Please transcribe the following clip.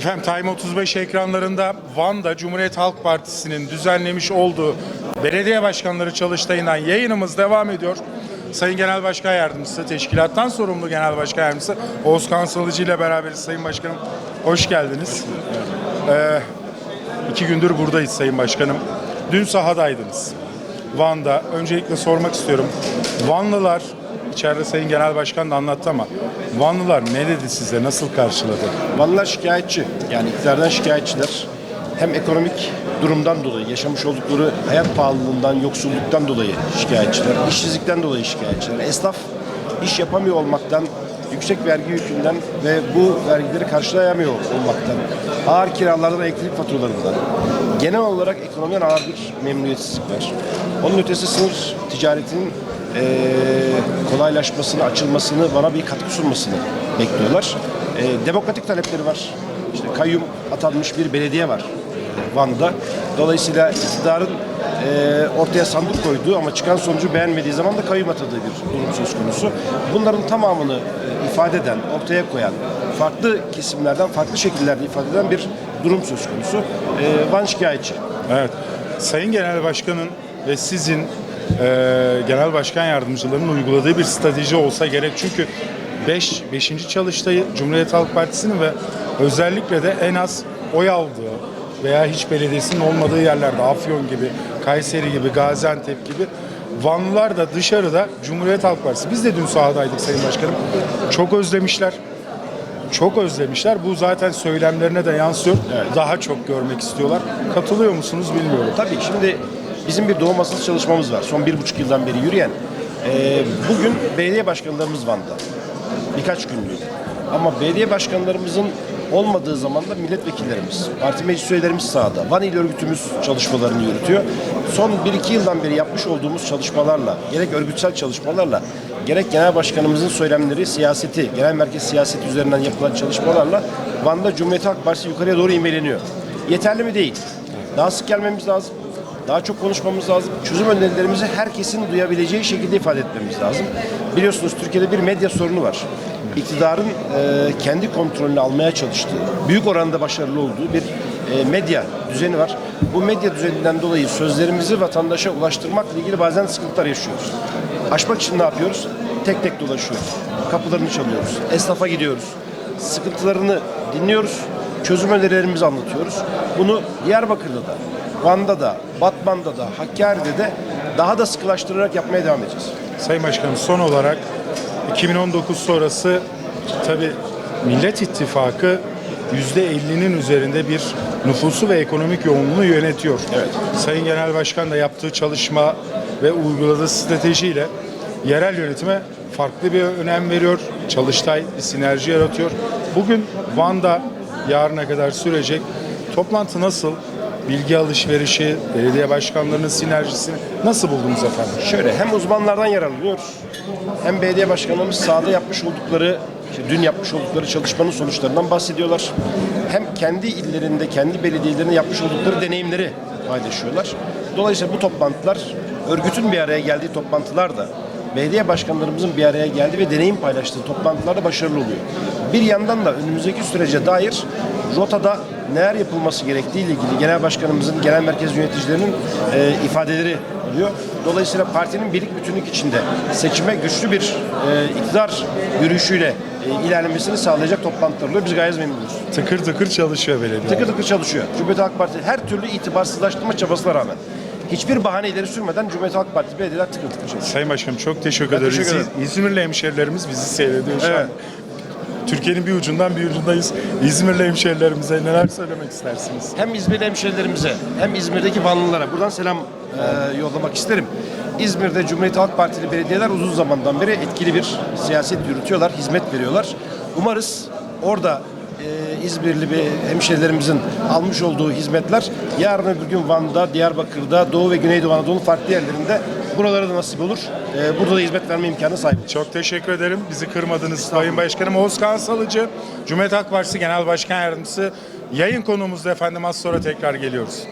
TV35 ekranlarında Van'da Cumhuriyet Halk Partisi'nin düzenlemiş olduğu belediye başkanları çalıştayından yayınımız devam ediyor. Sayın Genel Başkan Yardımcısı, teşkilattan sorumlu Genel Başkan Yardımcısı Oğuzkan Salıcı ile beraberiz Sayın Başkanım. Hoş geldiniz. Ee, iki gündür buradayız Sayın Başkanım. Dün sahadaydınız. Van'da. Öncelikle sormak istiyorum. Vanlılar, içeride Sayın Genel Başkan da anlattı ama Vanlılar ne dedi size, nasıl karşıladı? Vanlılar şikayetçi. Yani iktidardan şikayetçiler. Hem ekonomik durumdan dolayı, yaşamış oldukları hayat pahalılığından, yoksulluktan dolayı şikayetçiler. işsizlikten dolayı şikayetçiler. Esnaf iş yapamıyor olmaktan, yüksek vergi yükünden ve bu vergileri karşılayamıyor olmaktan, ağır kiralardan, elektrik faturalarından, genel olarak ekonomiden ağır bir memnuniyetsizlik var. Onun ötesi sınır ticaretinin eee, kolaylaşmasını, açılmasını, bana bir katkı sunmasını bekliyorlar. Eee, demokratik talepleri var. İşte kayyum atanmış bir belediye var Van'da. Dolayısıyla iktidarın eee, ortaya sandık koyduğu ama çıkan sonucu beğenmediği zaman da kayyum atadığı bir durum söz konusu. Bunların tamamını eee, ifade eden, ortaya koyan, farklı kesimlerden, farklı şekillerde ifade eden bir durum söz konusu. Eee, Van şikayetçi. Evet. Sayın Genel Başkan'ın ve sizin e, Genel Başkan Yardımcılarının uyguladığı bir strateji olsa gerek. Çünkü 5 5. çalıştayı Cumhuriyet Halk Partisi'nin ve özellikle de en az oy aldığı veya hiç belediyesinin olmadığı yerlerde Afyon gibi, Kayseri gibi, Gaziantep gibi Vanlılar da dışarıda Cumhuriyet Halk Partisi. Biz de dün sahadaydık Sayın Başkanım. Çok özlemişler. Çok özlemişler. Bu zaten söylemlerine de yansıyor. Daha çok görmek istiyorlar. Katılıyor musunuz bilmiyorum. Tabii şimdi bizim bir doğum asıl çalışmamız var. Son bir buçuk yıldan beri yürüyen. Ee, bugün belediye başkanlarımız Van'da. Birkaç günlüğüne. Ama belediye başkanlarımızın olmadığı zaman da milletvekillerimiz, parti meclis üyelerimiz sahada. Van İl Örgütümüz çalışmalarını yürütüyor. Son 1-2 yıldan beri yapmış olduğumuz çalışmalarla, gerek örgütsel çalışmalarla, gerek genel başkanımızın söylemleri, siyaseti, genel merkez siyaseti üzerinden yapılan çalışmalarla Van'da Cumhuriyet Halk Partisi yukarıya doğru ivmeleniyor. Yeterli mi değil? Daha sık gelmemiz lazım. Daha çok konuşmamız lazım. Çözüm önerilerimizi herkesin duyabileceği şekilde ifade etmemiz lazım. Biliyorsunuz Türkiye'de bir medya sorunu var. İktidarın e, kendi kontrolünü almaya çalıştığı, büyük oranda başarılı olduğu bir e, medya düzeni var. Bu medya düzeninden dolayı sözlerimizi vatandaşa ulaştırmakla ilgili bazen sıkıntılar yaşıyoruz. Aşmak için ne yapıyoruz? Tek tek dolaşıyoruz. Kapılarını çalıyoruz. Esnafa gidiyoruz. Sıkıntılarını dinliyoruz. Çözüm önerilerimizi anlatıyoruz. Bunu Diyarbakır'da da, Van'da da, Batman'da da, Hakkari'de de daha da sıkılaştırarak yapmaya devam edeceğiz. Sayın Başkanım son olarak 2019 sonrası tabi Millet İttifakı %50'nin üzerinde bir nüfusu ve ekonomik yoğunluğunu yönetiyor. Evet. Sayın Genel Başkan da yaptığı çalışma ve uyguladığı stratejiyle yerel yönetime farklı bir önem veriyor. Çalıştay bir sinerji yaratıyor. Bugün Van'da yarına kadar sürecek toplantı nasıl? Bilgi alışverişi, belediye başkanlarının sinerjisini nasıl buldunuz efendim? Şöyle hem uzmanlardan yararlanıyoruz hem belediye başkanlarımız sahada yapmış oldukları, dün yapmış oldukları çalışmanın sonuçlarından bahsediyorlar. Hem kendi illerinde, kendi belediyelerinde yapmış oldukları deneyimleri paylaşıyorlar. Dolayısıyla bu toplantılar örgütün bir araya geldiği toplantılar da belediye başkanlarımızın bir araya geldiği ve deneyim paylaştığı toplantılarda başarılı oluyor. Bir yandan da önümüzdeki sürece dair rotada neler yapılması gerektiği ile ilgili genel başkanımızın, genel merkez yöneticilerinin e, ifadeleri oluyor. Dolayısıyla partinin birlik bütünlük içinde seçime güçlü bir e, iktidar yürüyüşüyle e, ilerlemesini sağlayacak toplantılar oluyor. Biz gayet memnunuz. Tıkır tıkır çalışıyor belediye. Tıkır tıkır çalışıyor. Cumhuriyet Halk Partisi her türlü itibarsızlaştırma çabasına rağmen hiçbir bahane ileri sürmeden Cumhuriyet Halk Partisi belediyeler tıkır tıkır çalışıyor. Sayın Başkanım çok teşekkür Ben ederiz. teşekkür ederim. İz- İzmirli hemşerilerimiz bizi seyrediyor şu Evet. an. Türkiye'nin bir ucundan bir ucundayız. İzmirli hemşerilerimize neler söylemek istersiniz? hem İzmir hemşehrilerimize hem İzmir'deki Vanlılara buradan selam e, yollamak isterim. İzmir'de Cumhuriyet Halk Partili belediyeler uzun zamandan beri etkili bir siyaset yürütüyorlar, hizmet veriyorlar. Umarız orada e, İzmirli bir hemşehrilerimizin almış olduğu hizmetler yarın öbür gün Van'da, Diyarbakır'da, Doğu ve Güneydoğu Anadolu'nun farklı yerlerinde buralara da nasip olur. E, burada da hizmet verme imkanı sahip. Çok teşekkür ederim. Bizi kırmadınız Sayın Başkanım. Oğuzkan Salıcı, Cumhuriyet Halk Partisi Genel Başkan Yardımcısı. Yayın konuğumuzda efendim az sonra tekrar geliyoruz.